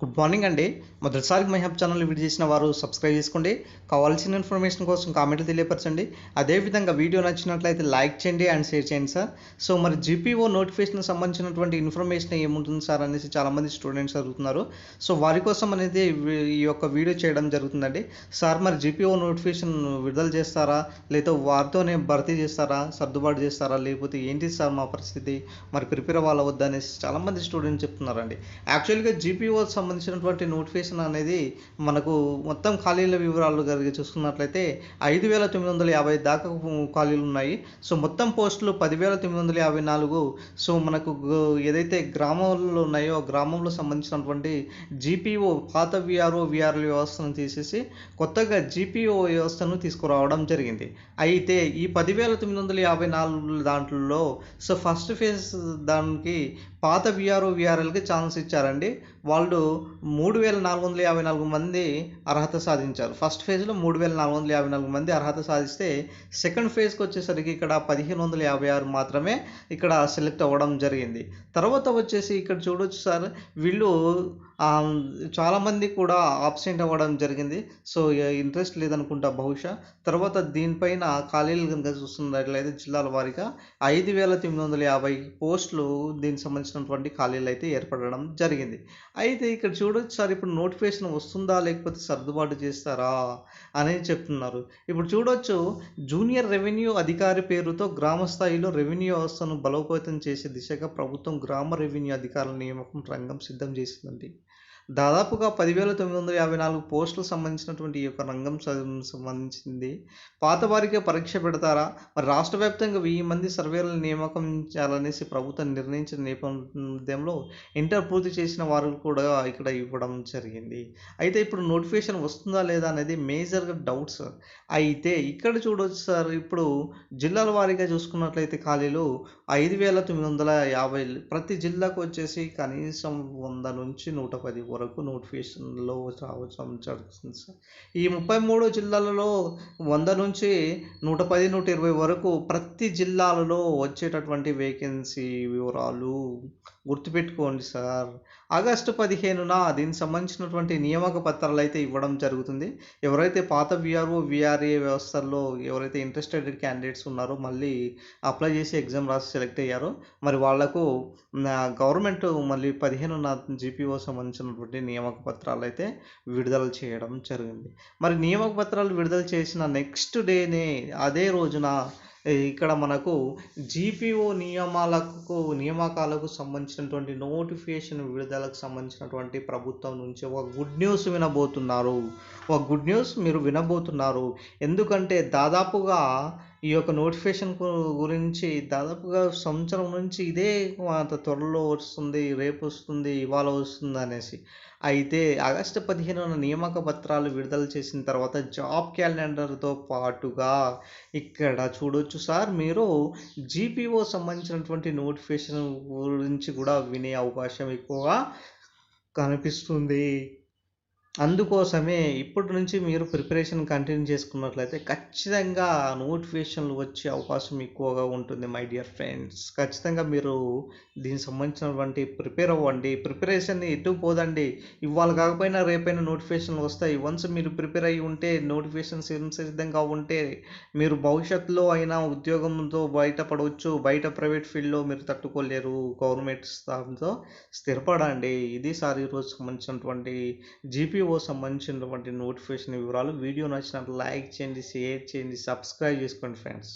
Good morning అండి. మొదటిసారికి my hub channel visit చేసిన వారు సబ్స్క్రైబ్ చేసుకోండి. కావాల్సిన ఇన్ఫర్మేషన్ కోసం కామెంట్లు తెలియపరచండి. అదేవిధంగా వీడియో నచ్చినట్లయితే లైక్ చేయండి అండ్ షేర్ చేయండి సార్ సో మరి జీపీఓ నోటిఫికేషన్ సంబంధించినటువంటి ఇన్ఫర్మేషన్ ఏముంటుంది సార్ అనేసి చాలామంది స్టూడెంట్స్ అడుగుతున్నారు. సో వారి కోసం అనేది ఈ యొక్క వీడియో చేయడం జరుగుతుందండి. సార్ మరి జీపీఓ నోటిఫికేషన్ విడుదల చేస్తారా? లేదా వారితోనే భర్తీ చేస్తారా? సర్దుబాటు చేస్తారా? లేకపోతే ఏంటి సార్ మా పరిస్థితి? మరి ప్రిపేర్ అవ్వాలా వద్దా అనేసి చాలామంది స్టూడెంట్స్ చెప్తున్నారండి. యాక్చువల్గా జీపీఓ సంబంధించినటువంటి నోటిఫికేషన్ అనేది మనకు మొత్తం ఖాళీల వివరాలు కనుక చూసుకున్నట్లయితే ఐదు వేల తొమ్మిది వందల యాభై దాకా ఖాళీలు ఉన్నాయి. సో మొత్తం పోస్టులు పదివేల తొమ్మిది వందల యాభై నాలుగు. సో మనకు ఏదైతే గ్రామాల్లో ఉన్నాయో గ్రామంలో సంబంధించినటువంటి జీపీఓ పాత విఆర్ఓ విఆర్ఎల్ వ్యవస్థను తీసేసి కొత్తగా జీపీఓ వ్యవస్థను తీసుకురావడం జరిగింది. అయితే ఈ పదివేల తొమ్మిది వందల యాభై నాలుగు దాంట్లో సో ఫస్ట్ ఫేజ్ దానికి పాత విఆర్ఓ విఆర్ఎల్కి ఛాన్స్ ఇచ్చారండి. వాళ్ళు మూడు వేల నాలుగు వందల యాభై నాలుగు మంది అర్హత సాధించారు. ఫస్ట్ ఫేజ్లో మూడు వేల నాలుగు వందల యాభై నాలుగు మంది అర్హత సాధిస్తే సెకండ్ ఫేజ్కి వచ్చేసరికి ఇక్కడ పదిహేను వందల యాభై ఆరు మాత్రమే ఇక్కడ సెలెక్ట్ అవ్వడం జరిగింది. తర్వాత వచ్చేసి ఇక్కడ చూడొచ్చు సార్ వీళ్ళు చాలామంది కూడా ఆబ్సెంట్ అవ్వడం జరిగింది. సో ఇంట్రెస్ట్ లేదనుకుంటా బహుశా. తర్వాత దీనిపైన ఖాళీలు కనుక చూస్తున్నట్లయితే జిల్లాల వారీగా ఐదు వేల తొమ్మిది వందల యాభై పోస్టులు దీనికి సంబంధించినటువంటి ఖాళీలు అయితే ఏర్పడడం జరిగింది. అయితే ఇక్కడ చూడొచ్చు సార్ ఇప్పుడు నోటిఫికేషన్ వస్తుందా లేకపోతే సర్దుబాటు చేస్తారా అనేది చెప్తున్నారు. ఇప్పుడు చూడొచ్చు జూనియర్ రెవెన్యూ అధికారి పేరుతో గ్రామ స్థాయిలో రెవెన్యూ వ్యవస్థను బలోపేతం చేసే దిశగా ప్రభుత్వం గ్రామ రెవెన్యూ అధికారుల నియామకం రంగం సిద్ధం చేసిందండి. దాదాపుగా పదివేల తొమ్మిది వందల యాభై నాలుగు పోస్టులకు సంబంధించినటువంటి ఈ యొక్క రంగం సంబంధించింది. పాత వారికే పరీక్ష పెడతారా? మరి రాష్ట్ర వ్యాప్తంగా వెయ్యి మంది సర్వేలను నియామకం చేయాలనేసి ప్రభుత్వం నిర్ణయించిన నేపథ్యంలో ఇంటర్ పూర్తి చేసిన వారు కూడా ఇక్కడ ఇవ్వడం జరిగింది. అయితే ఇప్పుడు నోటిఫికేషన్ వస్తుందా లేదా అనేది మేజర్గా డౌట్స్ అయితే ఇక్కడ చూడవచ్చు సార్ ఇప్పుడు జిల్లాల వారీగా చూసుకున్నట్లయితే ఖాళీలు ఐదు వేల తొమ్మిది వందల యాభై ప్రతి జిల్లాకు వచ్చేసి కనీసం వంద నుంచి నూట పది వరకు నోటిఫికేషన్లో రావడం జరుగుతుంది సార్ ఈ ముప్పై మూడు జిల్లాలలో వంద నుంచి నూట పది నూట ఇరవై వరకు ప్రతి జిల్లాలలో వచ్చేటటువంటి వేకెన్సీ వివరాలు గుర్తుపెట్టుకోండి సార్. ఆగస్టు పదిహేనున దీనికి సంబంధించినటువంటి నియామక పత్రాలు అయితే ఇవ్వడం జరుగుతుంది. ఎవరైతే పాత విఆర్ఓ విఆర్ఏ వ్యవస్థల్లో ఎవరైతే ఇంట్రెస్టెడ్ క్యాండిడేట్స్ ఉన్నారో మళ్ళీ అప్లై చేసి ఎగ్జామ్ రాసి సెలెక్ట్ అయ్యారో మరి వాళ్ళకు గవర్నమెంట్ మళ్ళీ పదిహేనున జీపీఓ సంబంధించినటువంటి నియామక పత్రాలు అయితే విడుదల చేయడం జరిగింది. మరి నియామక పత్రాలు విడుదల చేసిన నెక్స్ట్ డేనే అదే రోజున ఇక్కడ మనకు జీపీఓ నియమాలకు నియామకాలకు సంబంధించినటువంటి నోటిఫికేషన్ విడుదలకు సంబంధించినటువంటి ప్రభుత్వం నుంచి ఒక గుడ్ న్యూస్ వినబోతున్నారు. ఒక గుడ్ న్యూస్ మీరు వినబోతున్నారు. ఎందుకంటే దాదాపుగా ఈ యొక్క నోటిఫికేషన్ గురించి దాదాపుగా సంవత్సరం నుంచి ఇదే అంత త్వరలో వస్తుంది రేపు వస్తుంది ఇవాళ వస్తుంది అనేసి. అయితే ఆగస్టు పదిహేనున నియామక పత్రాలు విడుదల చేసిన తర్వాత జాబ్ క్యాలెండర్తో పాటుగా ఇక్కడ చూడొచ్చు సార్ మీరు జీపీఓ సంబంధించినటువంటి నోటిఫికేషన్ గురించి కూడా వినే అవకాశం ఎక్కువగా కనిపిస్తుంది. అందుకోసమే ఇప్పటి నుంచి మీరు ప్రిపరేషన్ కంటిన్యూ చేసుకున్నట్లయితే ఖచ్చితంగా నోటిఫికేషన్లు వచ్చే అవకాశం ఎక్కువగా ఉంటుంది మై డియర్ ఫ్రెండ్స్ ఖచ్చితంగా మీరు దీనికి సంబంధించినటువంటి ప్రిపేర్ అవ్వండి. ప్రిపరేషన్ ఎటు పోదండి. ఇవాళ కాకపోయినా రేపైనా నోటిఫికేషన్లు వస్తాయి. వన్స్ మీరు ప్రిపేర్ అయ్యి ఉంటే నోటిఫికేషన్స్ సిద్ధంగా ఉంటే మీరు భవిష్యత్తులో అయినా ఉద్యోగంతో బయటపడవచ్చు. బయట ప్రైవేట్ ఫీల్డ్లో మీరు తట్టుకోలేరు. గవర్నమెంట్ స్థానంతో స్థిరపడండి. ఇది సార్ ఈరోజు సంబంధించినటువంటి జీపీఓ సంబంధించినటువంటి నోటిఫికేషన్ వివరాలు. వీడియో నచ్చినట్లు లైక్ చేయండి షేర్ చేయండి సబ్స్క్రైబ్ చేసుకోండి ఫ్రెండ్స్